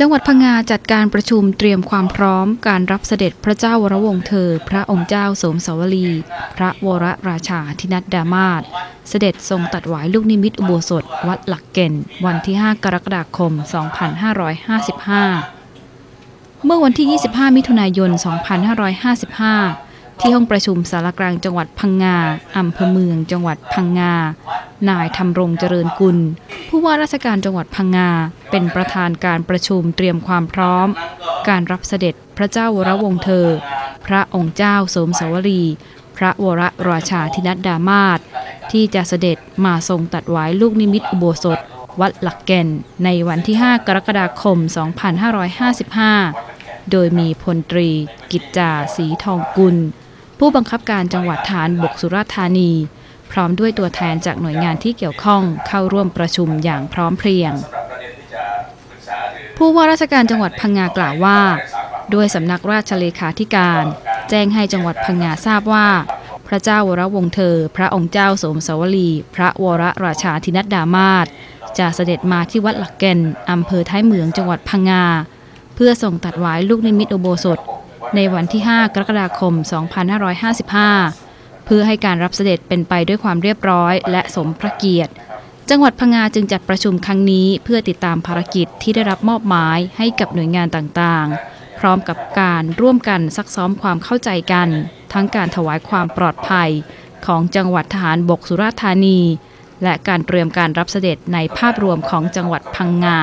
จังหวัดพังงาจัดการประชุมเตรียมความพร้อมการรับเสด็จพระเจ้าวรวงศ์เธอ พระองค์เจ้าสมสวลี พระวรราชาธินัดดามาศเสด็จทรงตัดหวายลูกนิมิตอุโบสถ วัดหลักเก่นวันที่ 5 กรกฎาคม 2555 เมื่อวันที่ 25 มิถุนายน 2555 ที่ห้องประชุมสารกลางจังหวัดพังงาอำเภอเมืองจังหวัดพังงา นายธรรมรงเจริญกุล ผู้ว่าราชการจังหวัดพังงา เป็นประธานการประชุมเตรียมความพร้อม การรับเสด็จพระเจ้าวรวงเธอ พระองค์เจ้าสมสวรี พระวรราชาธินัดดามาศที่จะเสด็จมาทรงตัดไว้ลูกนิมิตอุโบสถ วัดหลักแก่น ในวันที่ 5 กรกฎาคม 2555 โดยมีพลตรี กิจจาสีทองกุล ผู้บังคับการจังหวัดฐานบกสุราษฎร์ธานี พร้อมด้วยตัวแทนจากหน่วยงานที่เกี่ยวข้องเข้าร่วมประชุมอย่างพร้อมเพรียง ผู้ว่าราชการจังหวัดพังงากล่าวว่า ด้วยสำนักราชเลขาธิการ แจ้งให้จังหวัดพังงาทราบว่า พระเจ้าวรวงเธอ พระองค์เจ้าสมสวลี พระวรราชาธินัดดามาศจะเสด็จมาที่วัดหลักเกนอำเภอท้ายเหมืองจังหวัดพังงา เพื่อส่งตัดไว้ลูกนิมิตอุโบสถ ในวันที่ 5 กรกฎาคม 2555 เพื่อให้การรับเสด็จเป็นไปด้วยความเรียบร้อย และสมพระเกียรติ จังหวัดพังงาจึงจัดประชุมครั้งนี้ เพื่อติดตามภารกิจที่ได้รับมอบหมายให้กับหน่วยงานต่างๆ พร้อมกับการร่วมกันซักซ้อมความเข้าใจกัน ทั้งการถวายความปลอดภัย ของจังหวัดทหารบกสุราษฎร์ธานี และการเตรียมการรับเสด็จในภาพรวมของจังหวัดพังงา